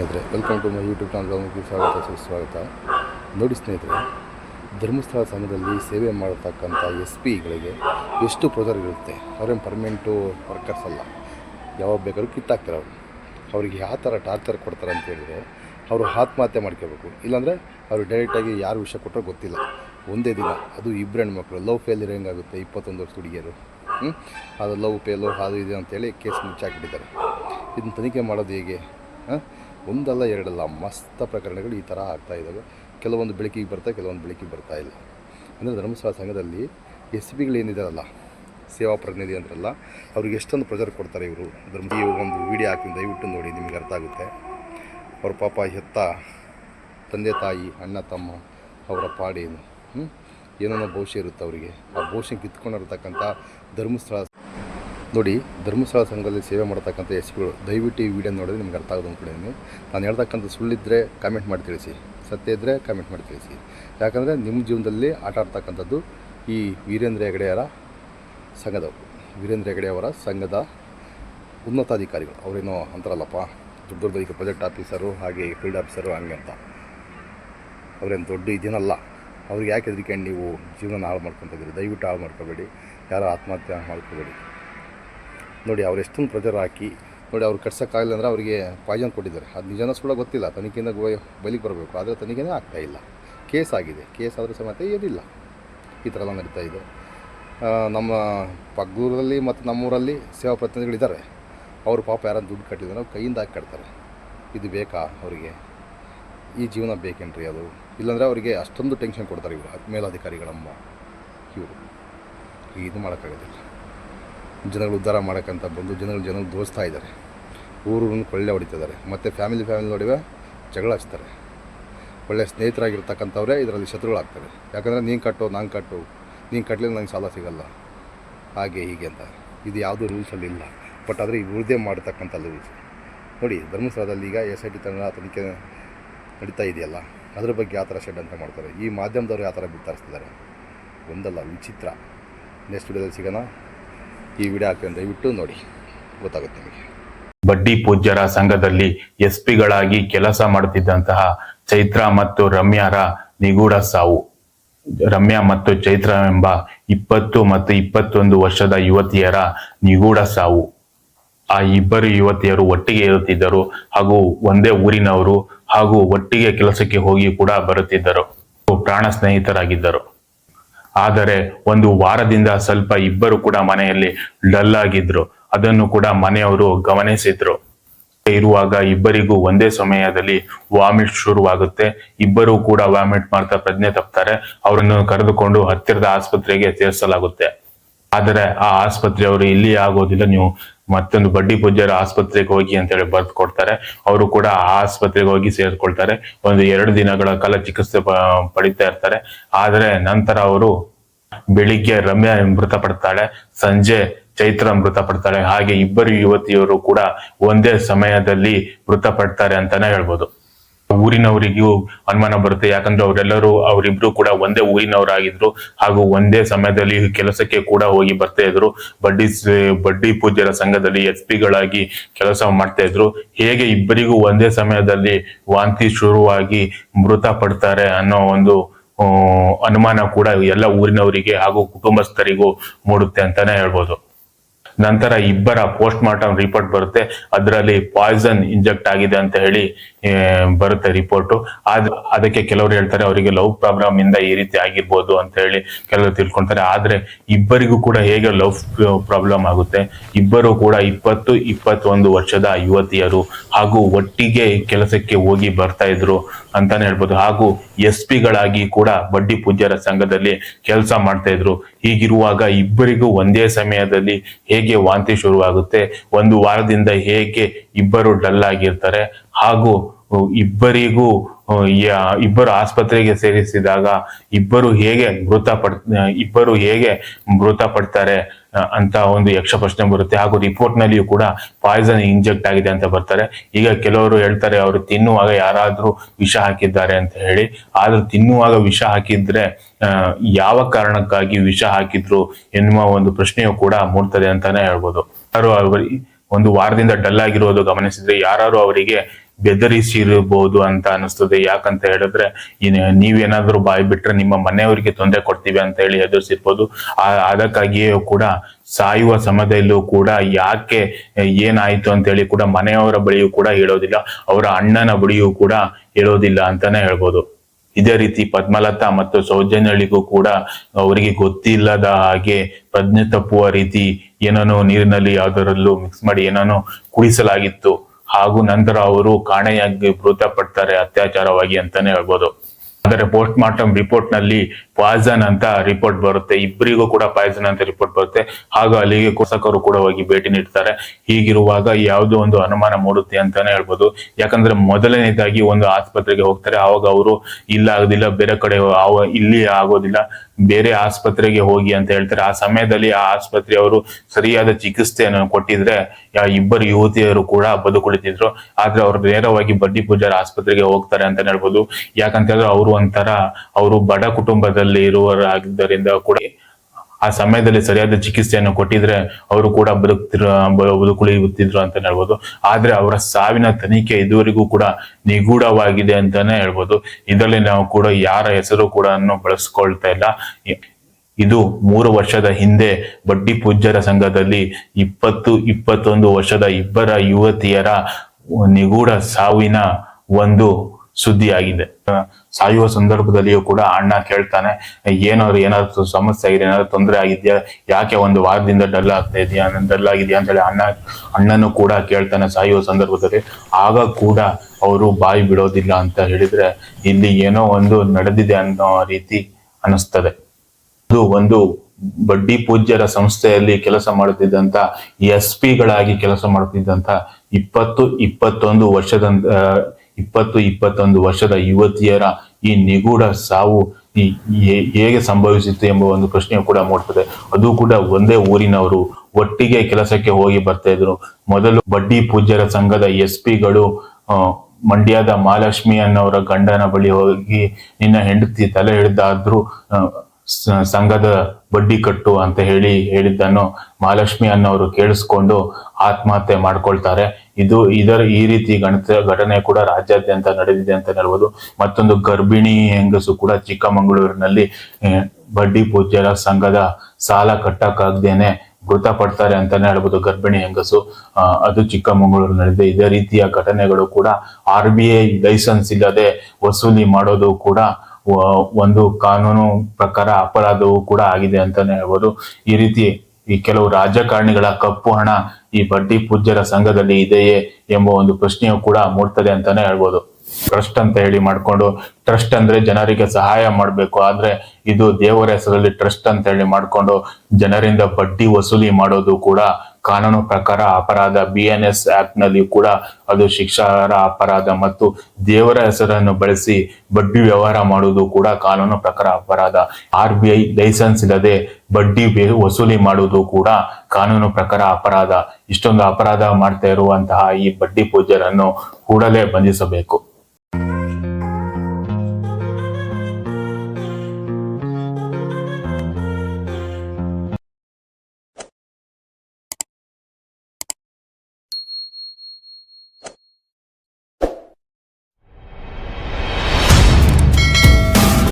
ಸ್ನೇಹಿತರೆ welcome to my YouTube channel ಸ್ವಾಗತ ಸುಸ್ವಾಗತ ನೋಡಿ ಸ್ನೇಹಿತರೆ, ಧರ್ಮಸ್ಥಳ ಸಮಯದಲ್ಲಿ ಸೇವೆ ಮಾಡತಕ್ಕಂಥ ಎಸ್ ಪಿಗಳಿಗೆ ಎಷ್ಟು ಇರುತ್ತೆ ಅವ್ರೇನು ಪರ್ಮನೆಂಟು ವರ್ಕರ್ಸ್ ಅಲ್ಲ. ಯಾವಾಗ ಬೇಕಾದ್ರೂ ಕಿತ್ತಾಕ್ತಾರೆ ಅವ್ರಿಗೆ ಯಾವ ಥರ ಟಾರ್ಚರ್ ಕೊಡ್ತಾರೆ ಅಂತ ಹೇಳಿದ್ರೆ, ಅವರು ಆತ್ಮಹತ್ಯೆ ಮಾಡ್ಕೋಬೇಕು ಇಲ್ಲಾಂದರೆ ಅವರು ಡೈರೆಕ್ಟಾಗಿ ಯಾರು ವಿಷಯ ಕೊಟ್ಟರೆ ಗೊತ್ತಿಲ್ಲ. ಒಂದೇ ದಿನ, ಅದು ಇಬ್ಬರು ಹೆಣ್ಮಕ್ಳು ಲವ್ ಫೇಲ್ ಹೆಂಗಾಗುತ್ತೆ ಇಪ್ಪತ್ತೊಂದು ವರ್ಷ ಹುಡುಗಿಯರು. ಹ್ಞೂ ಅದು ಲವ್ ಫೇಲು ಅದು ಇದೆ ಅಂತೇಳಿ ಕೇಸ್ ಮುಚ್ಚಾಕಿಟ್ಟಿದ್ದಾರೆ ಇದನ್ನು ತನಿಖೆ ಮಾಡೋದು ಹೇಗೆ? ಹಾಂ? ಒಂದಲ್ಲ ಎರಡಲ್ಲ, ಮಸ್ತ ಪ್ರಕರಣಗಳು ಈ ಥರ ಆಗ್ತಾ ಇದ್ದಾವೆ. ಕೆಲವೊಂದು ಬೆಳಕಿಗೆ ಬರ್ತಾ, ಕೆಲವೊಂದು ಬೆಳಕಿಗೆ ಬರ್ತಾ ಇಲ್ಲ. ಅಂದರೆ ಧರ್ಮಸ್ಥಳ ಸಂಘದಲ್ಲಿ ಎಸ್ ಪಿಗಳೇನಿದಾರಲ್ಲ ಸೇವಾ ಪ್ರತಿನಿಧಿ ಅಂತಾರಲ್ಲ ಅವ್ರಿಗೆ ಎಷ್ಟೊಂದು ಪ್ರೆಜರ್ ಕೊಡ್ತಾರೆ ಇವರು. ಧರ್ಮ ಈ ಒಂದು ವಿಡಿಯೋ ಹಾಕಿ ದಯವಿಟ್ಟು ನೋಡಿ, ನಿಮಗೆ ಅರ್ಥ ಆಗುತ್ತೆ. ಅವ್ರ ಪಾಪ ಹೆತ್ತ, ತಂದೆ ತಾಯಿ, ಅಣ್ಣ, ತಮ್ಮ, ಅವರ ಪಾಡೇನು ಏನೇನೋ ಭವಿಷ್ಯ ಇರುತ್ತೆ ಅವರಿಗೆ. ಆ ಭವಿಷ್ಯ ಕಿತ್ಕೊಂಡಿರ್ತಕ್ಕಂಥ ಧರ್ಮಸ್ಥಳ ನೋಡಿ, ಧರ್ಮಸ್ಥಳ ಸಂಘದಲ್ಲಿ ಸೇವೆ ಮಾಡ್ತಕ್ಕಂಥ ಎಸ್ ದಯವಿಟ್ಟು ಈ ವಿಡಿಯೋ ನೋಡಿದ್ರೆ ನಿಮ್ಗೆ ಅರ್ಥ ಆಗೋದು ಅಂದ್ಕೊಂಡಿದ್ದೀನಿ. ನಾನು ಹೇಳ್ತಕ್ಕಂಥ ಸುಳ್ಳಿದ್ರೆ ಕಾಮೆಂಟ್ ಮಾಡಿ ತಿಳಿಸಿ. ಸತ್ಯ ಇದ್ದರೆ ಕಾಮೆಂಟ್ ಮಾಡಿ ತಿಳಿಸಿ. ಯಾಕಂದರೆ ನಿಮ್ಮ ಜೀವನದಲ್ಲಿ ಆಟ ಆಡ್ತಕ್ಕಂಥದ್ದು ಈ ವೀರೇಂದ್ರ ಹೆಗಡೆಯವರ ಸಂಘದವರು ವೀರೇಂದ್ರ ಹೆಗಡೆಯವರ ಸಂಘದ ಉನ್ನತಾಧಿಕಾರಿಗಳು. ಅವರೇನೋ ಅಂತಾರಲ್ಲಪ್ಪ, ದೊಡ್ಡ ದೊಡ್ಡ ಈಗ ಪ್ರಾಜೆಕ್ಟ್ ಆಫೀಸರು ಹಾಗೆ ಫೀಲ್ಡ್ ಆಫೀಸರು ಹಂಗೆ ಅಂತ. ಅವರೇನು ದೊಡ್ಡ ಇದೇನಲ್ಲ. ಅವ್ರಿಗೆ ಯಾಕೆ ಹೆದರಿಕೊಂಡು ನೀವು ಜೀವನ ಹಾಳು ಮಾಡ್ಕೊತಿದ್ದೀರಿ ದಯವಿಟ್ಟು ಹಾಳು ಮಾಡ್ಕೋಬೇಡಿ. ಯಾರು ಆತ್ಮಹತ್ಯೆ ಮಾಡ್ಕೋಬೇಡಿ. ನೋಡಿ ಅವ್ರು ಎಷ್ಟೊಂದು ಪ್ರೆಜರ್ ಹಾಕಿ, ನೋಡಿ ಅವ್ರು ಕಟ್ಸೋಕ್ಕಾಗಲಿಲ್ಲ ಅಂದರೆ ಅವರಿಗೆ ಪಾಯ್ಸನ್ ಕೊಟ್ಟಿದ್ದಾರೆ. ಅದು ನಿಜನ ಕೂಡ ಗೊತ್ತಿಲ್ಲ. ತನಿಖೆಯಿಂದ ಬಲಿಗೆ ಬರಬೇಕು. ಆದರೆ ತನಿಖೆನೇ ಆಗ್ತಾ ಇಲ್ಲ. ಕೇಸ್ ಆಗಿದೆ. ಕೇಸ್ ಆದರೂ ಸಮೇತ ಏನಿಲ್ಲ. ಈ ಥರ ಎಲ್ಲ ನಡೀತಾ ಇದೆ. ನಮ್ಮ ಪಗ್ಗೂರಲ್ಲಿ ಮತ್ತು ನಮ್ಮೂರಲ್ಲಿ ಸೇವಾ ಪ್ರತಿನಿಧಿಗಳಿದ್ದಾರೆ. ಅವರು ಪಾಪ ಯಾರು ದುಡ್ಡು ಕಟ್ಟಿದ್ದಾರೆ. ಅವ್ರು ಕೈಯಿಂದ ಹಾಕಿ ಕಟ್ತಾರೆ. ಇದು ಬೇಕಾ ಅವರಿಗೆ? ಈ ಜೀವನ ಬೇಕೇನ್ರಿ ಅದು? ಇಲ್ಲಾಂದರೆ ಅವರಿಗೆ ಅಷ್ಟೊಂದು ಟೆನ್ಷನ್ ಕೊಡ್ತಾರೆ ಇವರು. ಮೇಲಾಧಿಕಾರಿಗಳಮ್ಮ. ಇವರು. ಇದು ಮಾಡೋಕ್ಕಾಗೋದಿಲ್ಲ. ಜನಗಳು ಉದ್ಧಾರ ಮಾಡೋಕ್ಕಂತ ಬಂದು ಜನಗಳು ಜನಗಳು ದೋಸ್ತಾ ಇದ್ದಾರೆ. ಊರೂರನ್ನು ಕೊಳ್ಳೆ ಹೊಡಿತಿದ್ದಾರೆ. ಮತ್ತು ಫ್ಯಾಮಿಲಿ ಫ್ಯಾಮಿಲಿ ನೋಡಿವೆ ಜಗಳ ಹಚ್ತಾರೆ. ಒಳ್ಳೆಯ ಸ್ನೇಹಿತರಾಗಿರ್ತಕ್ಕಂಥವ್ರೆ ಇದರಲ್ಲಿ ಶತ್ರುಗಳಾಗ್ತಾರೆ. ಯಾಕಂದರೆ ನೀನು ಕಟ್ಟು, ನಾನು ಕಟ್ಟು. ನೀನು ಕಟ್ಟಲಿಲ್ಲ ನಂಗೆ ಸಾಲ ಸಿಗಲ್ಲ. ಹಾಗೆ, ಹೀಗೆ ಅಂತ. ಇದು ಯಾವುದೂ ರೂಲ್ಸಲ್ಲಿ ಇಲ್ಲ. ಬಟ್ ಆದರೆ ಇವ್ರದ್ದೇ ಮಾಡ್ತಕ್ಕಂಥ ರೂಲ್ಸ್ ನೋಡಿ, ಧರ್ಮಸ್ಥಳದಲ್ಲಿ ಈಗ ಎಸ್ ಐ ಟಿ ತಂಡ ತನಿಖೆ ನಡೀತಾ ಇದೆಯಲ್ಲ? ಅದ್ರ ಬಗ್ಗೆ ಆ ಥರ ಶೆಡ್ ಅಂತ ಮಾಡ್ತಾರೆ. ಈ ಮಾಧ್ಯಮದವರು ಯಾವ ಥರ ಬಿತ್ತರಿಸ್ತಿದ್ದಾರೆ? ಒಂದಲ್ಲ, ವಿಚಿತ್ರ. ನೆಕ್ಸ್ಟ್ ವಿಡಿಯೋದಲ್ಲಿ ಸಿಗೋಣ. ಈ ವಿಡಿಯೋ ಹಾಕ್ತೀನಿ ದಯವಿಟ್ಟು ನೋಡಿ. ಗೊತ್ತಾಗುತ್ತೆ ನಿಮಗೆ. ಬಡ್ಡಿ ಪೂಜ್ಯರ ಸಂಘದಲ್ಲಿ ಎಸ್ಪಿಗಳಾಗಿ ಕೆಲಸ ಮಾಡುತ್ತಿದ್ದಂತಹ ಚೈತ್ರ ಮತ್ತು ರಮ್ಯಾರ ನಿಗೂಢ ಸಾವು. ರಮ್ಯಾ ಮತ್ತು ಚೈತ್ರ ಎಂಬ ಇಪ್ಪತ್ತು ಮತ್ತು ಇಪ್ಪತ್ತೊಂದು ವರ್ಷದ ಯುವತಿಯರ ನಿಗೂಢ ಸಾವು. ಆ ಇಬ್ಬರು ಯುವತಿಯರು ಒಟ್ಟಿಗೆ ಇರುತ್ತಿದ್ದರು ಹಾಗೂ ಒಂದೇ ಊರಿನವರು ಹಾಗೂ ಒಟ್ಟಿಗೆ ಕೆಲಸಕ್ಕೆ ಹೋಗಿ ಕೂಡ ಬರುತ್ತಿದ್ದರು. ಪ್ರಾಣ ಸ್ನೇಹಿತರಾಗಿದ್ದರು. ಆದರೆ ಒಂದು ವಾರದಿಂದ ಸ್ವಲ್ಪ ಇಬ್ಬರು ಕೂಡ ಮನೆಯಲ್ಲಿ ಡಲ್ ಆಗಿದ್ರು ಅದನ್ನು ಕೂಡ ಮನೆಯವರು ಗಮನಿಸಿದ್ರು. ಇರುವಾಗ ಇಬ್ಬರಿಗೂ ಒಂದೇ ಸಮಯದಲ್ಲಿ ವಾಮಿಟ್ ಶುರುವಾಗುತ್ತೆ. ಇಬ್ಬರು ಕೂಡ ವಾಮಿಟ್ ಮಾಡ್ತಾ ಪ್ರಜ್ಞೆ ತಪ್ತಾರೆ. ಅವರನ್ನು ಕರೆದುಕೊಂಡು ಹತ್ತಿರದ ಆಸ್ಪತ್ರೆಗೆ ಸೇರಿಸಲಾಗುತ್ತೆ. ಆದರೆ ಆ ಆಸ್ಪತ್ರೆಯವರು ಇಲ್ಲಿ ಆಗೋದಿಲ್ಲ. ನೀವು ಮತ್ತೊಂದು ಬಡ್ಡಿ ಪೂಜ್ಯರ ಆಸ್ಪತ್ರೆಗೆ ಹೋಗಿ ಅಂತ ಹೇಳಿ ಬರ್ದು ಕೊಡ್ತಾರೆ. ಅವರು ಕೂಡ ಆಸ್ಪತ್ರೆಗೆ ಹೋಗಿ ಸೇರ್ಕೊಳ್ತಾರೆ. ಒಂದು ಎರಡು ದಿನಗಳ ಕಾಲ ಚಿಕಿತ್ಸೆ ಪಡಿತಾ ಇರ್ತಾರೆ. ಆದರೆ ನಂತರ ಅವರು ಬೆಳಿಗ್ಗೆ ರಮ್ಯಾ ಮೃತಪಡ್ತಾಳೆ ಸಂಜೆ ಚೈತ್ರ ಮೃತಪಡ್ತಾಳೆ ಹಾಗೆ ಇಬ್ಬರು ಯುವತಿಯವರು ಕೂಡ ಒಂದೇ ಸಮಯದಲ್ಲಿ ಮೃತಪಡ್ತಾರೆ ಅಂತಾನೆ ಹೇಳ್ಬೋದು. ಊರಿನವರಿಗೂ ಅನುಮಾನ ಬರುತ್ತೆ. ಯಾಕಂದ್ರೆ ಅವರೆಲ್ಲರೂ, ಅವರಿಬ್ರು ಕೂಡ ಒಂದೇ ಊರಿನವರಾಗಿದ್ರು. ಹಾಗೂ ಒಂದೇ ಸಮಯದಲ್ಲಿ ಕೆಲಸಕ್ಕೆ ಕೂಡ ಹೋಗಿ ಬರ್ತಾ ಇದ್ರು. ಬಡ್ಡಿ ಬಡ್ಡಿ ಪೂಜ್ಯರ ಸಂಘದಲ್ಲಿ ಎಸ್ ಪಿಗಳಾಗಿ ಕೆಲಸ ಮಾಡ್ತಾ ಇದ್ರು. ಹೇಗೆ ಇಬ್ಬರಿಗೂ ಒಂದೇ ಸಮಯದಲ್ಲಿ ವಾಂತಿ ಶುರುವಾಗಿ ಮೃತ ಪಡ್ತಾರೆ ಅನ್ನೋ ಒಂದು ಅನುಮಾನ ಕೂಡ ಎಲ್ಲ ಊರಿನವರಿಗೆ ಹಾಗೂ ಕುಟುಂಬಸ್ಥರಿಗೂ ಮೂಡುತ್ತೆ ಅಂತಾನೆ ಹೇಳ್ಬೋದು. ನಂತರ ಇಬ್ಬರ ಪೋಸ್ಟ್ ಮಾರ್ಟಮ್ ರಿಪೋರ್ಟ್ ಬರುತ್ತೆ. ಅದರಲ್ಲಿ ಪಾಯ್ಸನ್ ಇಂಜೆಕ್ಟ್ ಆಗಿದೆ ಅಂತ ಹೇಳಿ ಬರುತ್ತೆ ರಿಪೋರ್ಟ್ ಅದಕ್ಕೆ ಕೆಲವರು ಹೇಳ್ತಾರೆ, ಅವರಿಗೆ ಲವ್ ಪ್ರಾಬ್ಲಮ್ ಇಂದ ಈ ರೀತಿ ಆಗಿರ್ಬೋದು ಅಂತ ಹೇಳಿ ಕೆಲವರು ತಿಳ್ಕೊಂತಾರೆ. ಆದ್ರೆ ಇಬ್ಬರಿಗೂ ಕೂಡ ಹೇಗೆ ಲವ್ ಪ್ರಾಬ್ಲಮ್ ಆಗುತ್ತೆ? ಇಬ್ಬರು ಕೂಡ ಇಪ್ಪತ್ತು, ಇಪ್ಪತ್ತೊಂದು ವರ್ಷದ ಯುವತಿಯರು ಹಾಗೂ ಒಟ್ಟಿಗೆ ಕೆಲಸಕ್ಕೆ ಹೋಗಿ ಬರ್ತಾ ಇದ್ರು ಅಂತಾನೆ ಹೇಳ್ಬೋದು. ಹಾಗೂ ಎಸ್ ಪಿಗಳಾಗಿ ಕೂಡ ಬಡ್ಡಿ ಪೂಜ್ಯರ ಸಂಘದಲ್ಲಿ ಕೆಲಸ ಮಾಡ್ತಾ ಇದ್ರು. ಹೀಗಿರುವಾಗ ಇಬ್ಬರಿಗೂ ಒಂದೇ ಸಮಯದಲ್ಲಿ ಹೇಗೆ ವಾಂತಿ ಶುರುವಾಗುತ್ತೆ. ಒಂದು ವಾರದಿಂದ ಹೇಗೆ ಇಬ್ಬರು ಡಲ್ ಆಗಿರ್ತಾರೆ ಹಾಗೂ ಇಬ್ಬರಿಗೂ ಇಬ್ಬರು ಆಸ್ಪತ್ರೆಗೆ ಸೇರಿಸಿದಾಗ ಇಬ್ಬರು ಹೇಗೆ ಮೃತ ಪಡ್ ಇಬ್ಬರು ಹೇಗೆ ಮೃತ ಪಡ್ತಾರೆ ಅಂತ ಒಂದು ಯಕ್ಷ ಪ್ರಶ್ನೆ ಬರುತ್ತೆ. ಹಾಗೂ ರಿಪೋರ್ಟ್ ನಲ್ಲಿಯೂ ಕೂಡ ಪಾಯ್ಸನ್ ಇಂಜೆಕ್ಟ್ ಆಗಿದೆ ಅಂತ ಬರ್ತಾರೆ. ಈಗ ಕೆಲವರು ಹೇಳ್ತಾರೆ, ಅವರು ತಿನ್ನುವಾಗ ಯಾರಾದ್ರೂ ವಿಷ ಹಾಕಿದ್ದಾರೆ ಅಂತ ಹೇಳಿ. ಆದ್ರೆ ತಿನ್ನುವಾಗ ವಿಷ ಹಾಕಿದ್ರೆ ಯಾವ ಕಾರಣಕ್ಕಾಗಿ ವಿಷ ಹಾಕಿದ್ರು ಎನ್ನುವ ಒಂದು ಪ್ರಶ್ನೆಯು ಕೂಡ ಮೂಡ್ತದೆ ಅಂತಾನೆ ಹೇಳ್ಬೋದು. ಯಾರು ಒಂದು ವಾರದಿಂದ ಡಲ್ ಆಗಿರೋದು ಗಮನಿಸಿದ್ರೆ ಯಾರು ಅವರಿಗೆ ಬೆದರಿಸಿರಬಹುದು ಅಂತ ಅನಿಸ್ತದೆ ಯಾಕಂತ ಹೇಳಿದ್ರೆ ನೀವೇನಾದ್ರೂ ಬಾಯಿ ಬಿಟ್ರೆ ನಿಮ್ಮ ಮನೆಯವರಿಗೆ ತೊಂದರೆ ಕೊಡ್ತೀವಿ ಅಂತ ಹೇಳಿ ಎದುರಿಸಿರ್ಬೋದು. ಅದಕ್ಕಾಗಿಯೇ ಕೂಡ ಸಾಯುವ ಸಮಯದಲ್ಲೂ ಕೂಡ ಯಾಕೆ ಏನಾಯ್ತು ಅಂತ ಹೇಳಿ ಕೂಡ ಮನೆಯವರ ಬಳಿಯೂ ಕೂಡ ಹೇಳೋದಿಲ್ಲ. ಅವರ ಅಣ್ಣನ ಬಳಿಯೂ ಕೂಡ ಹೇಳೋದಿಲ್ಲ ಅಂತಾನೆ ಹೇಳ್ಬೋದು. ಇದೇ ರೀತಿ ಪದ್ಮಲತಾ ಮತ್ತು ಸೌಜನ್ಯಳಿಗೂ ಕೂಡ ಅವರಿಗೆ ಗೊತ್ತಿಲ್ಲದ ಹಾಗೆ ಪ್ರಜ್ಞೆ ತಪ್ಪುವ ರೀತಿ ಏನೋ ನೀರಿನಲ್ಲಿ ಯಾವುದರಲ್ಲೂ ಮಿಕ್ಸ್ ಮಾಡಿ ಏನೋ ಕುಡಿಸಲಾಗಿತ್ತು. ಹಾಗೂ ನಂತರ ಅವರು ಕಾಣೆಯಾಗಿ ಮೃತಪಡ್ತಾರೆ ಅತ್ಯಾಚಾರವಾಗಿ ಅಂತಾನೆ ಹೇಳ್ಬೋದು. ಆದರೆ ಪೋಸ್ಟ್ ಮಾರ್ಟಮ್ ರಿಪೋರ್ಟ್ನಲ್ಲಿ ಪಾಯ್ಸನ್ ಅಂತ ರಿಪೋರ್ಟ್ ಬರುತ್ತೆ. ಇಬ್ಬರಿಗೂ ಕೂಡ ಪಾಯ್ಸನ್ ಅಂತ ರಿಪೋರ್ಟ್ ಬರುತ್ತೆ. ಹಾಗೂ ಅಲ್ಲಿಗೆ ಕೋಸಕರು ಕೂಡ ಹೋಗಿ ಭೇಟಿ ನೀಡ್ತಾರೆ. ಹೀಗಿರುವಾಗ ಯಾವುದೋ ಒಂದು ಅನುಮಾನ ಮೂಡುತ್ತೆ ಅಂತಾನೆ ಹೇಳ್ಬೋದು. ಯಾಕಂದ್ರೆ ಮೊದಲನೇದಾಗಿ ಒಂದು ಆಸ್ಪತ್ರೆಗೆ ಹೋಗ್ತಾರೆ. ಆವಾಗ ಅವರು, ಇಲ್ಲ ಆಗೋದಿಲ್ಲ, ಬೇರೆ ಕಡೆ ಇಲ್ಲಿ ಆಗೋದಿಲ್ಲ, ಬೇರೆ ಆಸ್ಪತ್ರೆಗೆ ಹೋಗಿ ಅಂತ ಹೇಳ್ತಾರೆ. ಆ ಸಮಯದಲ್ಲಿ ಆ ಆಸ್ಪತ್ರೆಯವರು ಸರಿಯಾದ ಚಿಕಿತ್ಸೆಯನ್ನು ಕೊಟ್ಟಿದ್ರೆ ಇಬ್ಬರು ಯುವತಿಯರು ಕೂಡ ಬದುಕುಳಿತಿದ್ರು. ಆದ್ರೆ ಅವರು ನೇರವಾಗಿ ಬಡ್ಡಿ ಪೂಜಾರ ಆಸ್ಪತ್ರೆಗೆ ಹೋಗ್ತಾರೆ ಅಂತ ಹೇಳ್ಬೋದು. ಯಾಕಂತ ಹೇಳಿದ್ರೆ ಅವರು ಒಂಥರ, ಅವರು ಬಡ ಕುಟುಂಬದಲ್ಲಿ ಇರುವವರಾಗಿದ್ದರಿಂದ ಕೂಡ ಆ ಸಮಯದಲ್ಲಿ ಸರಿಯಾದ ಚಿಕಿತ್ಸೆಯನ್ನು ಕೊಟ್ಟಿದ್ರೆ ಅವರು ಕೂಡ ಬದುಕ್ತಿರ ಬದುಕುಳಿಯುತ್ತಿದ್ರು ಅಂತ ಹೇಳ್ಬೋದು. ಆದ್ರೆ ಅವರ ಸಾವಿನ ತನಿಖೆ ಇದುವರೆಗೂ ಕೂಡ ನಿಗೂಢವಾಗಿದೆ ಅಂತಾನೆ ಹೇಳ್ಬೋದು. ಇದರಲ್ಲಿ ನಾವು ಕೂಡ ಯಾರ ಹೆಸರು ಕೂಡ ಬಳಸ್ಕೊಳ್ತಾ ಇಲ್ಲ. ಇದು ಮೂರು ವರ್ಷದ ಹಿಂದೆ ಬಡ್ಡಿ ಪೂಜ್ಯರ ಸಂಘದಲ್ಲಿ ಇಪ್ಪತ್ತು, ಇಪ್ಪತ್ತೊಂದು ವರ್ಷದ ಇಬ್ಬರ ಯುವತಿಯರ ನಿಗೂಢ ಸಾವಿನ ಒಂದು ಸುದ್ದಿಯಾಗಿದೆ. ಸಾಯುವ ಸಂದರ್ಭದಲ್ಲಿಯೂ ಕೂಡ ಅಣ್ಣ ಕೇಳ್ತಾನೆ ಏನಾದ್ರು ಏನಾದ್ರು ಸಮಸ್ಯೆ ಆಗಿದೆ ಏನಾದ್ರು ತೊಂದರೆ ಆಗಿದ್ಯಾ? ಯಾಕೆ ಒಂದು ವಾರದಿಂದ ಡಲ್ ಆಗ್ತಾ ಇದೆಯಾ? ಡಲ್ ಆಗಿದೆಯಾ? ಅಂತ ಹೇಳಿ ಅಣ್ಣ, ಅಣ್ಣನು ಕೂಡ ಕೇಳ್ತಾನೆ ಸಾಯುವ ಸಂದರ್ಭದಲ್ಲಿ. ಆಗ ಕೂಡ ಅವರು ಬಾಯಿ ಬಿಡೋದಿಲ್ಲ ಅಂತ ಹೇಳಿದ್ರೆ, ಇಲ್ಲಿ ಏನೋ ಒಂದು ನಡೆದಿದೆ ಅನ್ನೋ ರೀತಿ ಅನಿಸ್ತದೆ ಅದು ಒಂದು ಬಡ್ಡಿ ಪೂಜ್ಯರ ಸಂಸ್ಥೆಯಲ್ಲಿ ಕೆಲಸ ಮಾಡುತ್ತಿದ್ದಂತ, ಎಸ್ ಪಿಗಳಾಗಿ ಕೆಲಸ ಮಾಡುತ್ತಿದ್ದಂತ ಇಪ್ಪತ್ತು, ಇಪ್ಪತ್ತೊಂದು ವರ್ಷದ ಇಪ್ಪತ್ತು, ಇಪ್ಪತ್ತೊಂದು ವರ್ಷದ ಯುವತಿಯರ ಈ ನಿಗೂಢ ಸಾವು ಹೇಗೆ ಸಂಭವಿಸಿತ್ತು ಎಂಬ ಒಂದು ಪ್ರಶ್ನೆ ಕೂಡ ಮೂಡ್ತದೆ. ಅದು ಕೂಡ ಒಂದೇ ಊರಿನವರು ಒಟ್ಟಿಗೆ ಕೆಲಸಕ್ಕೆ ಹೋಗಿ ಬರ್ತಾ ಇದ್ರು. ಮೊದಲು ಬಡ್ಡಿ ಪೂಜ್ಯರ ಸಂಘದ ಎಸ್ ಪಿಗಳು ಮಂಡ್ಯದ ಮಹಾಲಕ್ಷ್ಮಿ ಅನ್ನೋರ ಗಂಡನ ಬಳಿ ಹೋಗಿ ನಿನ್ನ ಹೆಂಡತಿ ತಲೆ ಹಿಡಿದಾದ್ರೂ ಸಂಘದ ಬಡ್ಡಿ ಕಟ್ಟು ಅಂತ ಹೇಳಿ ಹೇಳಿದ್ದನ್ನು ಮಹಾಲಕ್ಷ್ಮಿ ಅನ್ನೋರು ಕೇಳಿಸ್ಕೊಂಡು ಆತ್ಮಹತ್ಯೆ ಮಾಡ್ಕೊಳ್ತಾರೆ. ಇದು ಇದರ ಈ ರೀತಿ ಗಣಿತ, ಘಟನೆ ಕೂಡ ರಾಜ್ಯಾದ್ಯಂತ ನಡೆದಿದೆ ಅಂತ ಹೇಳ್ಬೋದು. ಮತ್ತೊಂದು ಗರ್ಭಿಣಿ ಹೆಂಗಸು ಕೂಡ ಚಿಕ್ಕಮಗಳೂರಿನಲ್ಲಿ ಬಡ್ಡಿ ಪೂಜ್ಯರ ಸಂಘದ ಸಾಲ ಕಟ್ಟಕ್ಕಾಗ್ದೇನೆ ಮೃತಪಡ್ತಾರೆ ಅಂತಾನೆ ಹೇಳ್ಬೋದು ಗರ್ಭಿಣಿ ಹೆಂಗಸು. ಅದು ಚಿಕ್ಕಮಗಳೂರು ನಡೆದಿದೆ ಇದೇ ರೀತಿಯ ಘಟನೆಗಳು ಕೂಡ ಆರ್ ಬಿ ಐ ಲೈಸೆನ್ಸ್ ಇಲ್ಲದೆ ವಸೂಲಿ ಮಾಡೋದು ಕೂಡ ಒಂದು ಕಾನೂನು ಪ್ರಕಾರ ಅಪರಾಧವು ಕೂಡ ಆಗಿದೆ ಅಂತಾನೆ ಹೇಳ್ಬೋದು. ಈ ರೀತಿ ಈ ಕೆಲವು ರಾಜಕಾರಣಿಗಳ ಕಪ್ಪು ಹಣ ಈ ಬಡ್ಡಿ ಪೂಜ್ಯರ ಸಂಘದಲ್ಲಿ ಇದೆಯೇ ಎಂಬ ಒಂದು ಪ್ರಶ್ನೆಯು ಕೂಡ ಮೂಡ್ತದೆ ಅಂತಾನೆ ಹೇಳ್ಬೋದು. ಟ್ರಸ್ಟ್ ಅಂತ ಹೇಳಿ ಮಾಡ್ಕೊಂಡು, ಟ್ರಸ್ಟ್ ಅಂದ್ರೆ ಜನರಿಗೆ ಸಹಾಯ ಮಾಡಬೇಕು. ಆದ್ರೆ ಇದು ದೇವರ ಹೆಸರಲ್ಲಿ ಟ್ರಸ್ಟ್ ಅಂತ ಹೇಳಿ ಮಾಡ್ಕೊಂಡು ಜನರಿಂದ ಬಡ್ಡಿ ವಸೂಲಿ ಮಾಡೋದು ಕೂಡ ಕಾನೂನು ಪ್ರಕಾರ ಅಪರಾಧ ಬಿಎನ್ಎಸ್ ಎನ್ ಎಸ್ ಆಕ್ಟ್ನಲ್ಲಿ ಕೂಡ ಅದು ಶಿಕ್ಷಾರ್ಹ ಅಪರಾಧ ಮತ್ತು ದೇವರ ಹೆಸರನ್ನು ಬಳಸಿ ಬಡ್ಡಿ ವ್ಯವಹಾರ ಮಾಡುವುದು ಕೂಡ ಕಾನೂನು ಪ್ರಕಾರ ಅಪರಾಧ. ಆರ್ ಬಿ ಐ ಲೈಸೆನ್ಸ್ ಇಲ್ಲದೆ ಬಡ್ಡಿ ವಸೂಲಿ ಮಾಡುವುದು ಕೂಡ ಕಾನೂನು ಪ್ರಕಾರ ಅಪರಾಧ. ಇಷ್ಟೊಂದು ಅಪರಾಧ ಮಾಡ್ತಾ ಇರುವಂತಹ ಈ ಬಡ್ಡಿ ಪೂಜ್ಯರನ್ನು ಕೂಡಲೇ ಬಂಧಿಸಬೇಕು.